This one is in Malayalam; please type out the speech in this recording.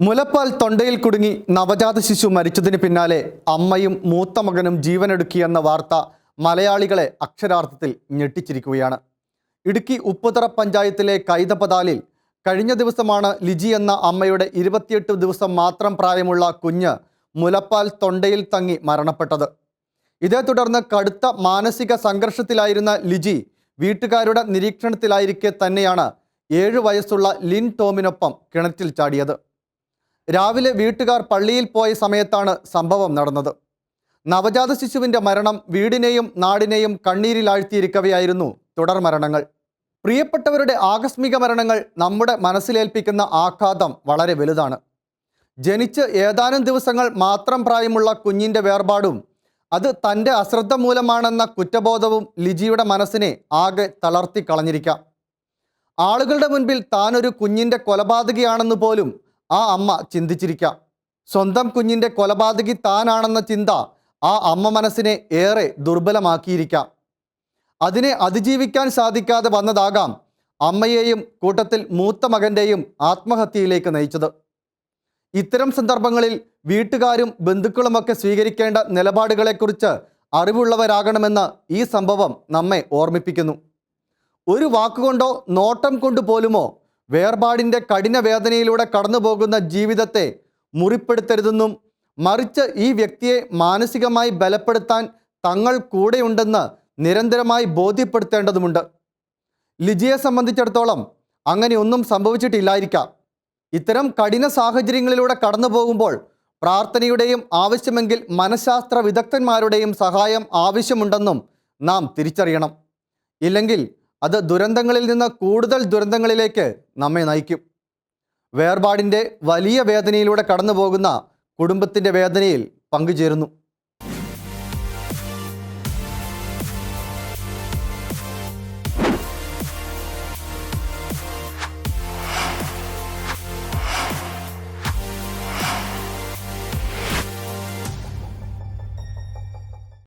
മുലപ്പാൽ തൊണ്ടയിൽ കുടുങ്ങി നവജാത ശിശു മരിച്ചതിന് പിന്നാലെ അമ്മയും മൂത്ത മകനും ജീവനെടുക്കിയെന്ന വാർത്ത മലയാളികളെ അക്ഷരാർത്ഥത്തിൽ ഞെട്ടിച്ചിരിക്കുകയാണ്. ഇടുക്കി ഉപ്പുതറ പഞ്ചായത്തിലെ കൈതപതാലിൽ കഴിഞ്ഞ ദിവസമാണ് ലിജി എന്ന അമ്മയുടെ ഇരുപത്തിയെട്ട് ദിവസം മാത്രം പ്രായമുള്ള കുഞ്ഞ് മുലപ്പാൽ തൊണ്ടയിൽ തങ്ങി മരണപ്പെട്ടത്. ഇതേ തുടർന്ന് കടുത്ത മാനസിക സംഘർഷത്തിലായിരുന്ന ലിജി വീട്ടുകാരുടെ നിരീക്ഷണത്തിലായിരിക്കെ തന്നെയാണ് ഏഴു വയസ്സുള്ള ലിൻ ടോമിനൊപ്പം കിണറ്റിൽ ചാടിയത്. രാവിലെ വീട്ടുകാർ പള്ളിയിൽ പോയ സമയത്താണ് സംഭവം നടന്നത്. നവജാത ശിശുവിന്റെ മരണം വീടിനെയും നാടിനെയും കണ്ണീരിലാഴ്ത്തിയിരിക്കവെയായിരുന്നു തുടർ മരണങ്ങൾ. പ്രിയപ്പെട്ടവരുടെ ആകസ്മിക മരണങ്ങൾ നമ്മുടെ മനസ്സിലേൽപ്പിക്കുന്ന ആഘാതം വളരെ വലുതാണ്. ജനിച്ച് ഏതാനും ദിവസങ്ങൾ മാത്രം പ്രായമുള്ള കുഞ്ഞിന്റെ വേർപാടും അത് തന്റെ അശ്രദ്ധ മൂലമാണെന്ന കുറ്റബോധവും ലിജിയുടെ മനസ്സിനെ ആകെ തളർത്തി കളഞ്ഞിരിക്കാം. ആളുകളുടെ മുൻപിൽ താനൊരു കുഞ്ഞിന്റെ കൊലപാതകയാണെന്ന് പോലും ആ അമ്മ ചിന്തിച്ചിരിക്കാം. സ്വന്തം കുഞ്ഞിന്റെ കൊലപാതകി താനാണെന്ന ചിന്ത ആ അമ്മ മനസ്സിനെ ഏറെ ദുർബലമാക്കിയിരിക്കാം. അതിനെ അതിജീവിക്കാൻ സാധിക്കാതെ വന്നതാകാം അമ്മയെയും കൂട്ടത്തിൽ മൂത്ത മകന്റെയും ആത്മഹത്യയിലേക്ക് നയിച്ചത്. ഇത്തരം സന്ദർഭങ്ങളിൽ വീട്ടുകാരും ബന്ധുക്കളുമൊക്കെ സ്വീകരിക്കേണ്ട നിലപാടുകളെക്കുറിച്ച് അറിവുള്ളവരാകണമെന്ന് ഈ സംഭവം നമ്മെ ഓർമ്മിപ്പിക്കുന്നു. ഒരു വാക്കുകൊണ്ടോ നോട്ടം കൊണ്ട് പോലുമോ വേർപാടിന്റെ കഠിന വേദനയിലൂടെ കടന്നുപോകുന്ന ജീവിതത്തെ മുറിപ്പെടുത്തരുതെന്നും മറിച്ച് ഈ വ്യക്തിയെ മാനസികമായി ബലപ്പെടുത്താൻ തങ്ങൾ കൂടെയുണ്ടെന്ന് നിരന്തരമായി ബോധ്യപ്പെടുത്തേണ്ടതുമുണ്ട്. ലിജിയെ സംബന്ധിച്ചിടത്തോളം അങ്ങനെയൊന്നും സംഭവിച്ചിട്ടില്ലായിരിക്കാം. ഇത്തരം കഠിന സാഹചര്യങ്ങളിലൂടെ കടന്നു പോകുമ്പോൾ പ്രാർത്ഥനയുടെയും ആവശ്യമെങ്കിൽ മനഃശാസ്ത്ര വിദഗ്ധന്മാരുടെയും സഹായം ആവശ്യമുണ്ടെന്നും നാം തിരിച്ചറിയണം. ഇല്ലെങ്കിൽ അത് ദുരന്തങ്ങളിൽ നിന്ന് കൂടുതൽ ദുരന്തങ്ങളിലേക്ക് നമ്മെ നയിക്കും. വേർപാടിന്റെ വലിയ വേദനയിലൂടെ കടന്നു പോകുന്ന കുടുംബത്തിന്റെ വേദനയിൽ പങ്കുചേരുന്നു.